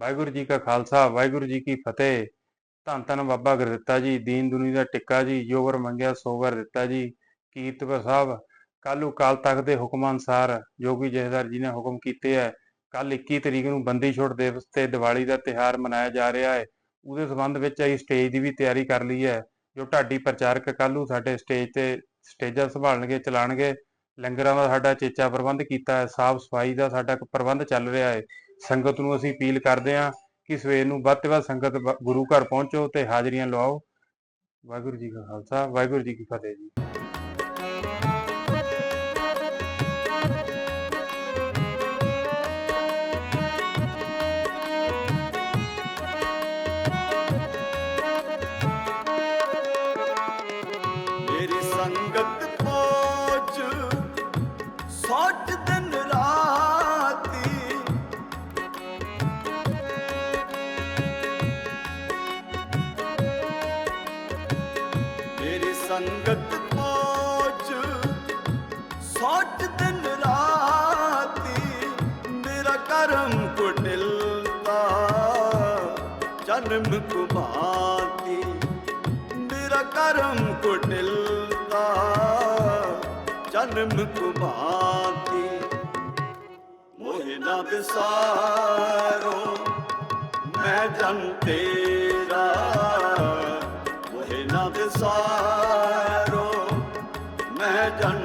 ਵਾਹਿਗੁਰੂ ਜੀ ਕਾ ਖਾਲਸਾ, ਵਾਹਿਗੁਰੂ ਜੀ ਕੀ ਫਤਿਹ। ਧੰਨ ਧੰਨ ਬਾਬਾ ਗੁਰਦਿੱਤਾ ਜੀ, ਦੀਨ ਦੁਨੀ ਦਾ ਟਿੱਕਾ ਜੀ ਜੋ ਮੰਗਿਆ ਸੋ ਦਿੱਤਾ ਜੀ ਕੀਰਤਪੁਰ ਸਾਹਿਬ। ਕੱਲ੍ਹ ਅਕਾਲ ਤਖਤ ਦੇ ਹੁਕਮ ਅਨੁਸਾਰ ਜੋਗੀ ਜਥੇਦਾਰ ਜੀ ਨੇ ਹੁਕਮ ਕੀਤੇ ਹੈ ਕੱਲ 21 ਤਰੀਕ ਨੂੰ ਬੰਦੀ ਛੋੜ ਦਿਵਸ ਤੇ ਦੀਵਾਲੀ ਦਾ ਤਿਹਾਰ ਮਨਾਇਆ ਜਾ ਰਿਹਾ ਹੈ। ਉਹਦੇ ਸੰਬੰਧ ਵਿੱਚ ਅਸੀਂ ਸਟੇਜ ਦੀ ਵੀ ਤਿਆਰੀ ਕਰ ਲਈ ਹੈ। ਜੋ ਢਾਡੀ ਪ੍ਰਚਾਰਕ ਕੱਲੂ ਸਾਡੇ ਸਟੇਜ ਤੇ ਸਟੇਜਾਂ ਸੰਭਾਲਣਗੇ, ਚਲਾਣਗੇ। ਲੰਗਰਾਂ ਦਾ ਸਾਡਾ ਚੇਚਾ ਪ੍ਰਬੰਧ ਕੀਤਾ ਹੈ। ਸਾਫ਼ ਸਫ਼ਾਈ ਦਾ ਸਾਡਾ ਪ੍ਰਬੰਧ ਚੱਲ ਰਿਹਾ ਹੈ। ਸੰਗਤ ਨੂੰ ਅਸੀਂ ਅਪੀਲ ਕਰਦੇ ਹਾਂ ਕਿ ਸਵੇਰ ਨੂੰ ਵੱਧ ਤੋਂ ਵੱਧ ਸੰਗਤ ਗੁਰੂ ਘਰ ਪਹੁੰਚੋ ਤੇ ਹਾਜ਼ਰੀਆਂ ਲਵਾਓ। ਵਾਹਿਗੁਰੂ ਜੀ ਕਾ ਖਾਲਸਾ, ਵਾਹਿਗੁਰੂ ਜੀ ਕੀ ਫਤਿਹ ਜੀ। ਸੰਗਤ ਸੰਗਤ ਕੋਚ ਸੋਟ ਦਿਨ ਰਾਤੀ ਮੇਰਾ ਕਰਮ ਕੁਟਿਲਤਾ। ਜਨਮ ਕੁਮਾਤੀ, ਮੇਰਾ ਕਰਮ ਕੁਟਿਲਤਾ। ਜਨਮ ਕੁਮਾਤੀ, ਮੋਹਿ ਨਾ ਬਿਸਾਰੋ ਮੈਂ ਜਨ ਤੇਰਾ। ਨਾ ਵਿਸਾਰ கண்